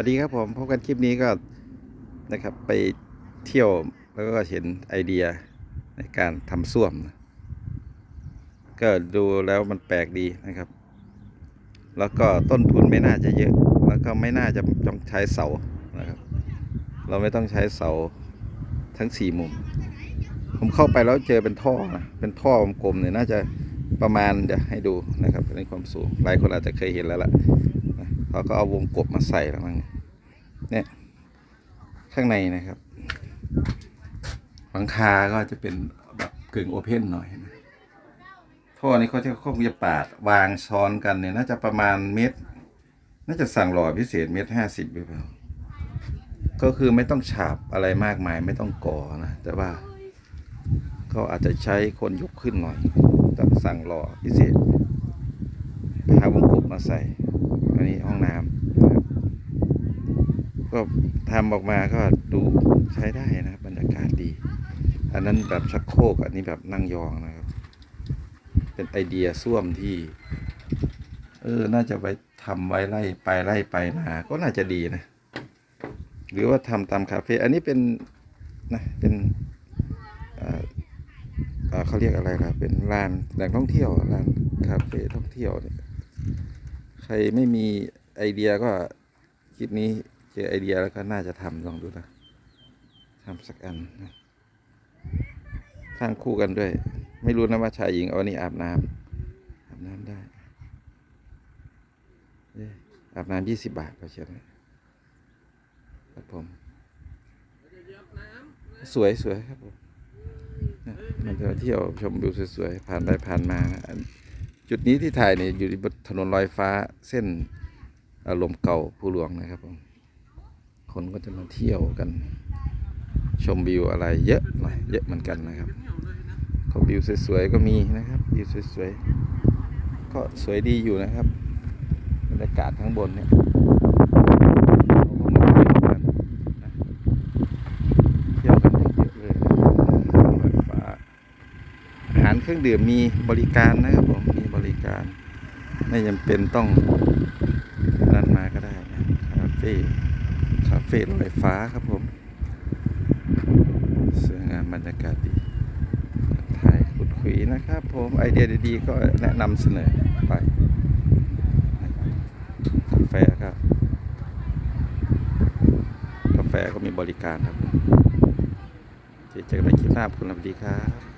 วัสดีครับผมพบกันคลิปนี้ก็นะครับไปเที่ยวแล้วก็เห็นไอเดียในการทำส้วมนะก็ดูแล้วมันแปลกดีนะครับ แล้วก็ต้นทุนไม่น่าจะเยอะ แล้วก็ไม่น่าจะต้องใช้เสานะครับ เราไม่ต้องใช้เสาทั้งสี่มุม ผมเข้าไปแล้วเจอเป็นท่อนะเป็นท่อกลมๆเนี่ยน่าจะประมาณเดี๋ยวให้ดูนะครับในความสูงหลายคนอาจจะเคยเห็นแล้วล่ะ เขาก็เอาวงกบมาใส่แล้วมั้งเนี่ยข้างในนะครับหลังคาก็จะเป็นแบบกึ่งโอเพนหน่อยนะท่อนี้เขาจะคงจะปาดวางซ้อนกันเนี่ย น่าจะประมาณเมตรน่าจะสั่งหล่อพิเศษเมตรห้าสิบหรือเปล่าก็คือไม่ต้องฉาบอะไรมากมายไม่ต้องก่อนะแต่ว่าเขาอาจจะใช้คนยกขึ้นหน่อยต้องสั่งหล่อพิเศษหาวงกบมาใส่ อันนี้ห้องน้ำนะครับ ก็ทำออกมาก็ดูใช้ได้นะครับบรรยากาศดี อันนั้นแบบชักโครกอันนี้แบบนั่งยองนะครับ เป็นไอเดียส้วมที่ เออ น่าจะไปทำไว้ไล่ไปไล่ไปนาก็น่าจะดีนะ หรือว่าทำตามคาเฟ่อันนี้เป็นนะเป็นเออเขาเรียกอะไรล่ะ เป็นลานแหล่งท่องเที่ยวลานคาเฟ่ท่องเที่ยวเนี่ย ใครไม่มีไอเดียก็คลิปนี้เจอไอเดียแล้วก็น่าจะทำลองดูนะทำสักอันนะสร้างคู่กันด้วย ไม่รู้นะว่าชายหญิงเอาอันนี้อาบน้ำอาบน้ำได้เอ้ยอาบน้ำยี่สิบบาทก็เชียวนะครับผม สวยสวยครับผมมันจะเที่ยวชมวิวสวยๆผ่านไปผ่านมาอัน จุดนี้ที่ถ่ายเนี่ยอยู่บนถนนลอยฟ้าเส้นอารมณ์เก่าผู้หลวงนะครับผมคนก็จะมาเที่ยวกัน ชมวิวอะไรเยอะหน่อยเยอะเหมือนกันนะครับเขาวิวสวยๆก็มีนะครับวิวสวยๆก็สวยดีอยู่นะครับบรรยากาศข้างบนเนี่ยเขาก็มาเที่ยวกันนะเที่ยวกันเยอะเลยลอยฟ้าอาหารเครื่องดื่มมีบริการนะครับผม การ ไม่จำเป็นต้องนั่นมาก็ได้นะคาเฟ่คาเฟ่ลอยฟ้าครับผมสวยงามบรรยากาศดีถ่ายขุดคุยนะครับผมไอเดียดีๆ ก็แนะนำเสนอไปกาแฟครับกาแฟก็มีบริการครับเจอกันในคลิปหน้าคุณสวัสดีครับ